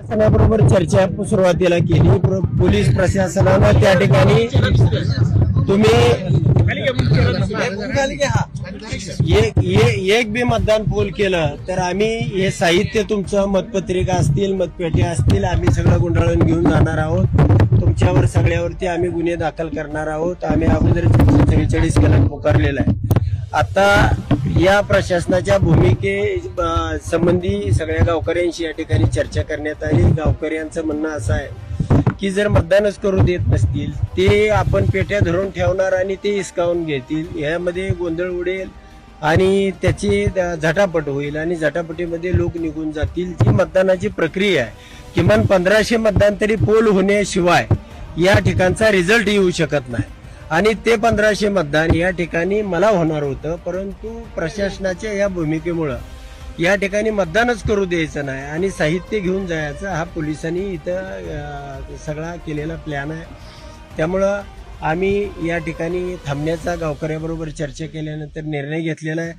प्रशासनाबरोबर चर्चा सुरुवातीला केली. पोलीस प्रशासनानं त्या ठिकाणी तुम्ही एक एक बी मतदान पोल केलं तर आम्ही हे साहित्य तुमचं मतपत्रिका असतील मतपेट्या असतील आम्ही सगळं गुंडाळून घेऊन जाणार आहोत. तुमच्यावर सगळ्यावरती आम्ही गुन्हे दाखल करणार आहोत. आम्ही अगोदर त्रेचाळीस कलम पुकारलेला आहे. आता या प्रशासनाच्या भूमिके संबंधी सगळ्या गावकऱ्यांशी या ठिकाणी चर्चा करण्यात आली. गावकऱ्यांचं म्हणणं असं आहे की जर मतदानच करू देत नसतील ते आपण पेट्या धरून ठेवणार आणि ते हिसकावून घेतील. यामध्ये गोंधळ उडेल आणि त्याची झटापट होईल आणि झटापटीमध्ये लोक निघून जातील. जी मतदानाची प्रक्रिया आहे किमान पंधराशे मतदान तरी पोल होण्याशिवाय या ठिकाणचा रिझल्ट येऊ शकत नाही. आणि ते पंधराशे मतदान या ठिकाणी मला होणार होतं परंतु प्रशासनाच्या या भूमिकेमुळं या ठिकाणी मतदानच करू द्यायचं नाही आणि साहित्य घेऊन जायचं हा पोलिसांनी इथं सगळा केलेला प्लॅन आहे. त्यामुळं आम्ही या ठिकाणी थांबण्याचा गावकऱ्याबरोबर चर्चा केल्यानंतर निर्णय घेतलेला आहे.